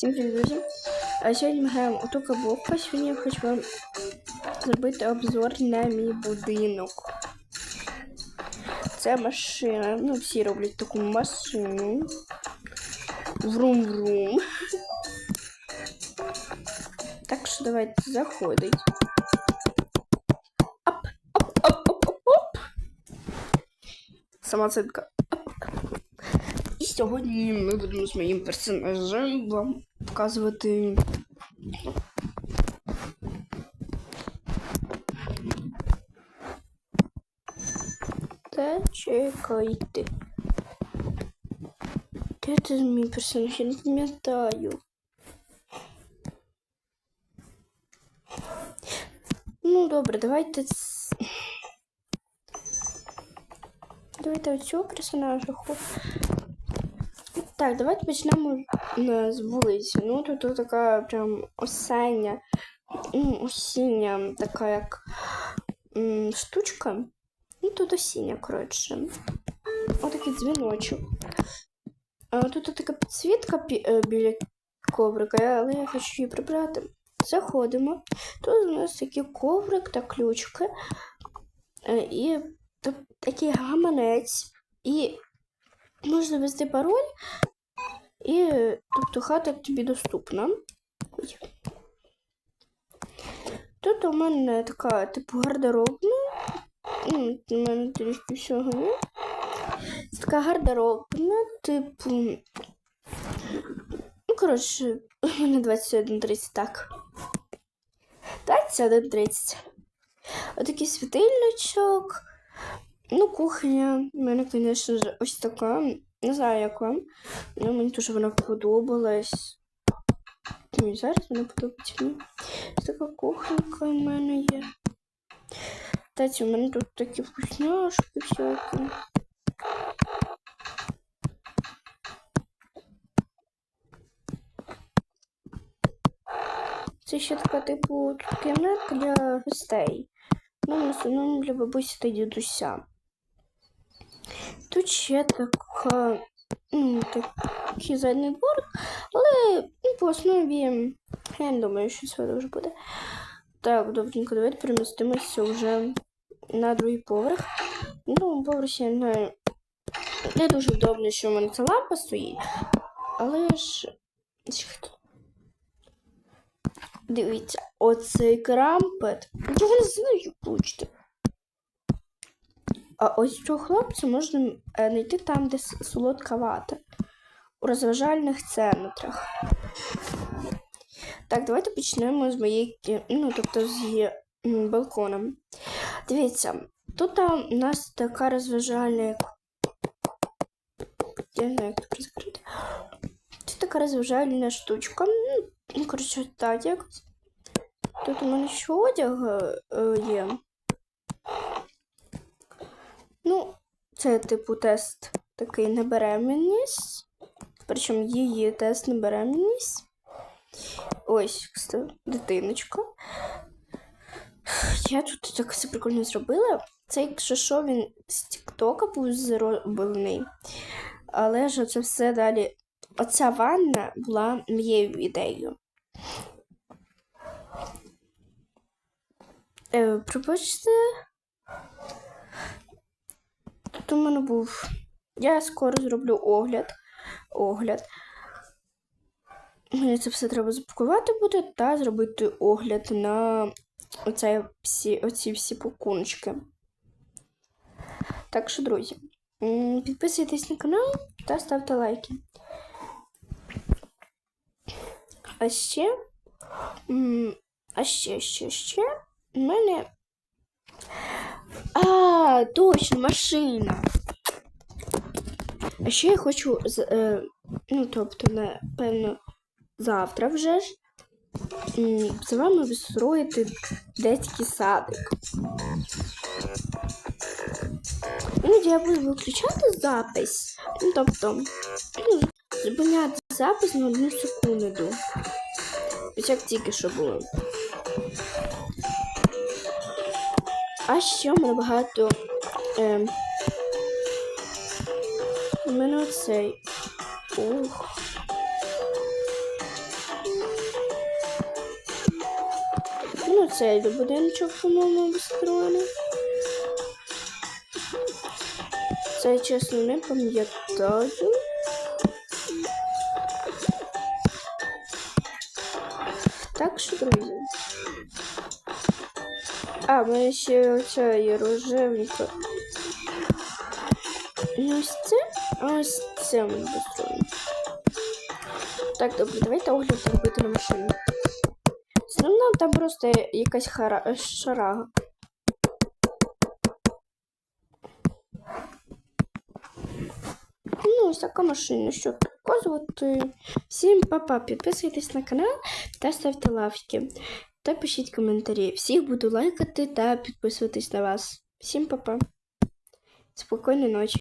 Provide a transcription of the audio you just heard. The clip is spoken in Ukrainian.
Всім привіт, друзі! А Сьогодні ми граємо у Тука Бока. Сьогодні я хочу вам зробити обзор на мій будинок. Це машина. Ну, всі роблять таку машину. Врум-врум. Так що давайте заходить. Оп, оп, оп, оп, оп, оп. Самооценка. І сьогодні ми будемо з моїм персонажем вам показувати. Та чекайте. Де ти мій персонаж? Я не пам'ятаю. Ну, добре, давайте. Давайте оцього персонажа. Так, давайте почнемо е, з вулиці. Ну, тут, така прям осіння, ну, осіння така як штучка. Ну, тут осіння, коротше. Отакий дзвіночок. Тут така підсвітка е, біля коврика, але я хочу її прибрати. Заходимо. Тут у нас такий коврик та ключки. Е, І такий гаманець. І можна ввести пароль, і тобто хата тобі доступна. Тут у мене така, типу, гардеробна. Ну, У мене трішки всього є. Така гардеробна, типу. Ну, коротше, у мене 21.30, так. 21.30. Отакий світильничок. Ну, кухня. У мене, звісно ось така. Не знаю, як вам. Ну, мені дуже вона подобалась. Ну, і зараз вона подобається мені. Така кухонька в мене є. Кстати, у мене тут такі вкусняшки всякі. Це ще така, типу, тут кімната для гостей. Ну, в основному для бабусі та дідуся. Тут ще така, ну, такий задній двор, але ну, по основі я не думаю, що це дуже буде. Так, добренько, давайте перемістимося вже на другий поверх. Ну, поверх я не знаю. Не дуже вдобно, що в мене ця лампа стоїть, але ж. Дивіться, оцей крампет. Я не знаю, почти. А ось цього хлопця можна е, знайти там, де солодка вата. У розважальних центрах. Так, давайте почнемо з моєї, ну, тобто з її балконом. Дивіться, тут у нас така розважальна. як- Я не знаю, як це закрити. Це така розважальна штучка. Ну, коротше, так якось. Тут у мене ще одяг е, є. Ну, це, типу, тест такий на беременність. Причому її тест на беременність. Ось, дитиночка. Я тут так все прикольно зробила. Це, якщо що, він з Тіктока був зроблений. Але ж це все далі. Оця ванна була моєю ідеєю. Е, пробачте. У мене був. Я скоро зроблю огляд. Огляд. Мені це все треба запакувати буде та зробити огляд на оце всі, оці всі пакуночки. Так що, друзі, підписуйтесь на канал та ставте лайки. А ще. А ще, ще, ще. У мене. А, точно, машина. А ще я хочу. Е, ну, тобто, напевно, завтра вже ж. З вами вистроїти детський садик. Іноді я буду виключати запис. Ну, тобто, ну, зупиняти запис на одну секунду. Ось як тільки що було. А ще в мене багато. Ем, е, у мене оцей. Ух. Ну, цей до будиночок, по-моєму, обстроєний. Це чесно не пам'ятаю. Так що, друзі. А, мене ще оця є ось це, ось це ми построїмо. Так, добре, давайте огляд робити на машину. Основна там просто якась хара... шарага. Ну, ось така машина, щоб показувати. Всім па-па, підписуйтесь на канал та ставте лайки. Та пишіть коментарі. Всіх буду лайкати та підписуватись на вас. Всім па-па. Спокійної ночі.